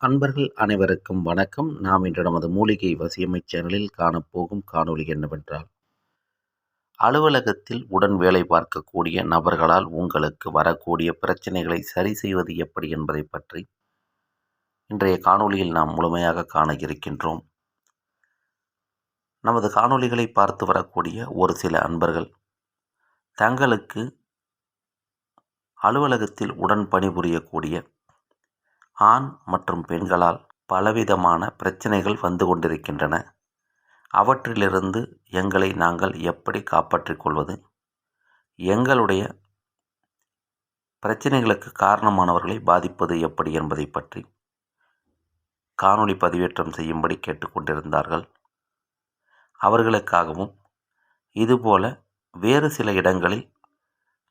அன்பர்கள் அனைவருக்கும் வணக்கம். நாம் இன்று நமது மூலிகை வசியமை சேனலில் காணப்போகும் காணொளி என்னவென்றால் அலுவலகத்தில் உடன் வேலை பார்க்கக்கூடிய நபர்களால் உங்களுக்கு வரக்கூடிய பிரச்சனைகளை சரி செய்வது எப்படி என்பதை பற்றி இன்றைய காணொளியில் நாம் முழுமையாக காண இருக்கின்றோம். நமது காணொளிகளை பார்த்து வரக்கூடிய ஒரு சில அன்பர்கள் தங்களுக்கு அலுவலகத்தில் உடன் பணிபுரியக்கூடிய ஆண் மற்றும் பெண்களால் பலவிதமான பிரச்சனைகள் வந்து கொண்டிருக்கின்றன. அவற்றிலிருந்து எங்களை நாங்கள் எப்படி காப்பாற்றிக் கொள்வது? எங்களுடைய பிரச்சனைகளுக்கு காரணமானவர்களை பாதிப்பது எப்படி என்பதை பற்றி காணொளி பதிவேற்றம் செய்யும்படி கேட்டுக்கொண்டிருந்தார்கள் அவர்களுக்காகவும் இதுபோல வேறு சில இடங்களில்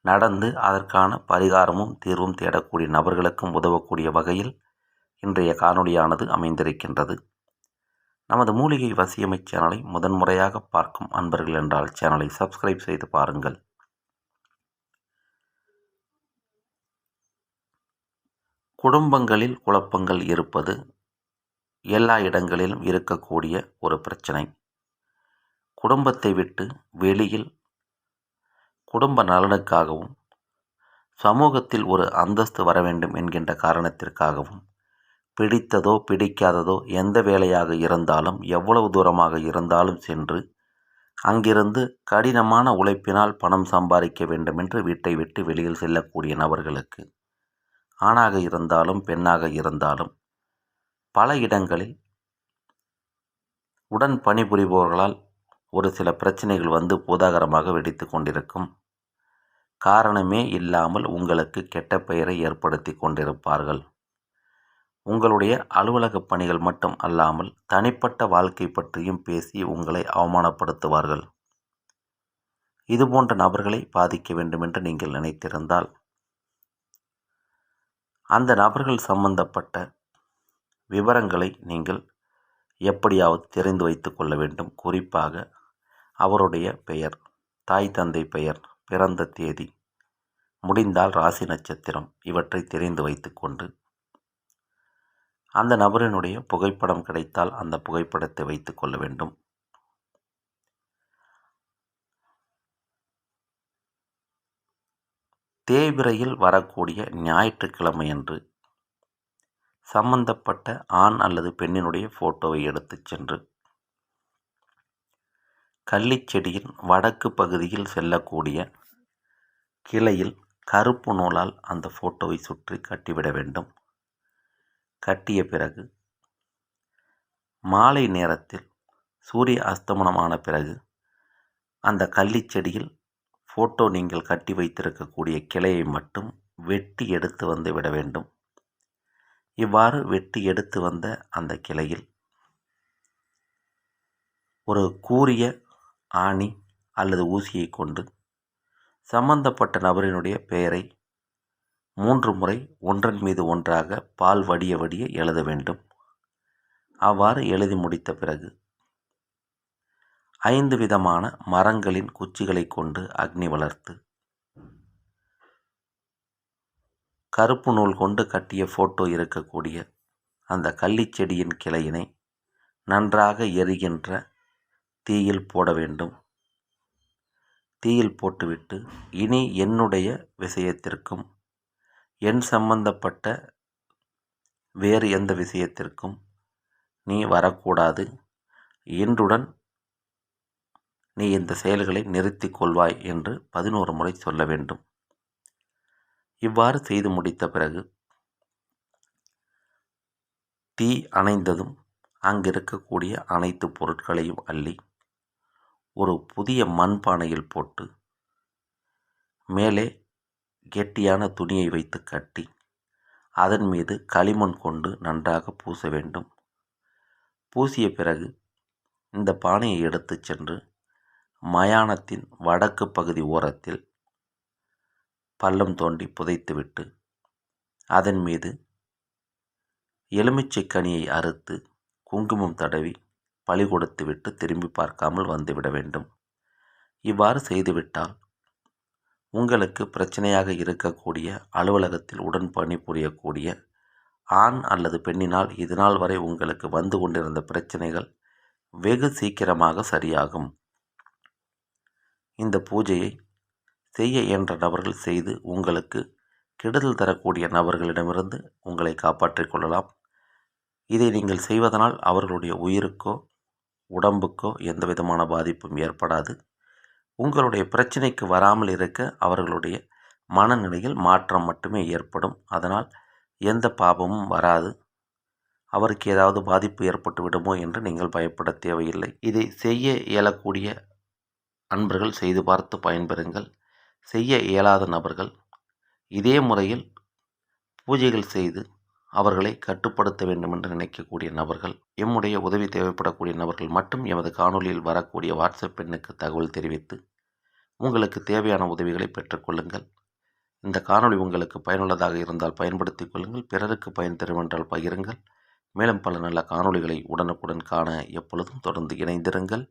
நடந்து அதற்கான பரிகாரமும் தீர்வும் தேடக்கூடிய நபர்களுக்கும் உதவக்கூடிய வகையில் இன்றைய காணொளியானது அமைந்திருக்கின்றது. நமது மூலிகை வசியமை சேனலை முதன்முறையாக பார்க்கும் அன்பர்கள் என்றால் சேனலை சப்ஸ்கிரைப் செய்து பாருங்கள். குடும்பங்களில் குழப்பங்கள் இருப்பது எல்லா இடங்களிலும் இருக்கக்கூடிய ஒரு பிரச்சனை. குடும்பத்தை விட்டு வெளியில் குடும்ப நலனுக்காகவும் சமூகத்தில் ஒரு அந்தஸ்து வர வேண்டும் என்கின்ற காரணத்திற்காகவும் பிடித்ததோ பிடிக்காததோ எந்த வேலையாக இருந்தாலும் எவ்வளவு தூரமாக இருந்தாலும் சென்று அங்கிருந்து கடினமான உழைப்பினால் பணம் சம்பாதிக்க வேண்டும் என்று வீட்டை விட்டு வெளியில் செல்லக்கூடிய நபர்களுக்கு ஆணாக இருந்தாலும் பெண்ணாக இருந்தாலும் பல இடங்களில் உடன் பணிபுரிபவர்களால் ஒரு சில பிரச்சனைகள் வந்து பூதாகரமாக வெடித்து கொண்டிருக்கும். காரணமே இல்லாமல் உங்களுக்கு கெட்ட பெயரை ஏற்படுத்தி கொண்டிருப்பார்கள். உங்களுடைய அலுவலக பணிகள் மட்டும் அல்லாமல் தனிப்பட்ட வாழ்க்கை பற்றியும் பேசி உங்களை அவமானப்படுத்துவார்கள். இதுபோன்ற நபர்களை பாதிக்க வேண்டுமென்று நீங்கள் நினைத்திருந்தால் அந்த நபர்கள் சம்பந்தப்பட்ட விவரங்களை நீங்கள் எப்படியாவது தெரிந்து வைத்து கொள்ள வேண்டும். குறிப்பாக அவருடைய பெயர் தாய் தந்தை பெயர். பிறந்த தேதி. முடிந்தால் ராசி நட்சத்திரம். இவற்றை தெரிந்து வைத்துக்கொண்டு அந்த நபரினுடைய புகைப்படம் கிடைத்தால் அந்த புகைப்படத்தை வைத்துக் கொள்ள வேண்டும். தேய்பிரையில் வரக்கூடிய ஞாயிற்றுக்கிழமையன்று சம்பந்தப்பட்ட ஆண் அல்லது பெண்ணினுடைய ஃபோட்டோவை எடுத்துச் சென்று கள்ளிச்செடியின் வடக்கு பகுதியில் செல்லக்கூடிய கிளையில் கருப்பு நூலால் அந்த ஃபோட்டோவை சுற்றி கட்டிவிட வேண்டும். கட்டிய பிறகு மாலை நேரத்தில் சூரிய அஸ்தமனமான பிறகு அந்த கள்ளிச்செடியில் ஃபோட்டோ நீங்கள் கட்டி வைத்திருக்கக்கூடிய கிளையை மட்டும் வெட்டி எடுத்து வந்து விட வேண்டும். இவ்வாறு வெட்டி எடுத்து வந்த அந்த கிளையில் ஒரு கூரிய ஆணி அல்லது ஊசியை கொண்டு சம்பந்தப்பட்ட நபரினுடைய பெயரை மூன்று முறை ஒன்றன் மீது ஒன்றாக பால் வடிய வடிய எழுத வேண்டும். அவ்வாறு எழுதி முடித்த பிறகு ஐந்து விதமான மரங்களின் குச்சிகளை கொண்டு அக்னி வளர்த்து கருப்பு நூல் கொண்டு கட்டிய ஃபோட்டோ இருக்கக்கூடிய அந்த கள்ளிச்செடியின் கிளையினை நன்றாக எரிகின்ற தீயில் போட வேண்டும். தீயில் போட்டுவிட்டு இனி என்னுடைய விஷயத்திற்கும் என் சம்பந்தப்பட்ட வேறு எந்த விஷயத்திற்கும் நீ வரக்கூடாது. இன்றுடன் நீ இந்த செயல்களை நிறுத்தி கொள்வாய் என்று பதினோரு முறை சொல்ல வேண்டும். இவ்வாறு செய்து முடித்த பிறகு தீ அணைந்ததும் அங்கிருக்கக்கூடிய அனைத்து பொருட்களையும் அள்ளி ஒரு புதிய மண்பானையில் போட்டு மேலே கெட்டியான துணியை வைத்து கட்டி அதன் மீது களிமண் கொண்டு நன்றாக பூச வேண்டும். பூசிய பிறகு இந்த பானையை எடுத்துச் சென்று மயானத்தின் வடக்கு பகுதி ஓரத்தில் பள்ளம் தோண்டி புதைத்துவிட்டு அதன் மீது எலுமிச்சை கனியை அறுத்து குங்குமம் தடவி பழி கொடுத்துவிட்டு திரும்பி பார்க்காமல் வந்துவிட வேண்டும். இவ்வாறு செய்துவிட்டால் உங்களுக்கு பிரச்சனையாக இருக்கக்கூடிய அலுவலகத்தில் உடன் பணிபுரியக்கூடிய ஆண் அல்லது பெண்ணினால் இதுநாள் வரை உங்களுக்கு வந்து கொண்டிருந்த பிரச்சனைகள் வெகு சீக்கிரமாக சரியாகும். இந்த பூஜையை செய்ய இயன்ற நபர்கள் செய்து உங்களுக்கு கெடுதல் தரக்கூடிய நபர்களிடமிருந்து உங்களை காப்பாற்றிக் கொள்ளலாம். இதை நீங்கள் செய்வதனால் அவர்களுடைய உயிருக்கோ உடம்புக்கோ எந்த விதமான பாதிப்பும் ஏற்படாது. உங்களுடைய பிரச்சனைக்கு வராமல் இருக்க அவர்களுடைய மனநிலையில் மாற்றம் மட்டுமே ஏற்படும். அதனால் எந்த பாபமும் வராது. அவருக்கு ஏதாவது பாதிப்பு ஏற்பட்டு விடுமோ என்று நீங்கள் பயப்பட தேவையில்லை. இதை செய்ய இயலக்கூடிய அன்பர்கள் செய்து பார்த்து பயன்பெறுங்கள். செய்ய இயலாத நபர்கள் இதே முறையில் பூஜைகள் செய்து அவர்களை கட்டுப்படுத்த வேண்டும் என்று நினைக்கக்கூடிய நபர்கள் எம்முடைய உதவி தேவைப்படக்கூடிய நபர்கள் மட்டும் எமது காணொலியில் வரக்கூடிய வாட்ஸ்அப் எண்ணுக்கு தகவல் தெரிவித்து உங்களுக்கு தேவையான உதவிகளை பெற்றுக்கொள்ளுங்கள். இந்த காணொளி உங்களுக்கு பயனுள்ளதாக இருந்தால் பயன்படுத்திக் கொள்ளுங்கள் பிறருக்கு பயன் தரும் என்றால் பகிருங்கள். மேலும் பல நல்ல காணொளிகளை உடனுக்குடன் காண எப்பொழுதும் தொடர்ந்து இணைந்திருங்கள்.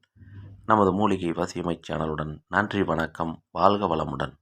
நமது மூலிகை வசியமை சேனலுடன் நன்றி வணக்கம் வாழ்க வளமுடன்.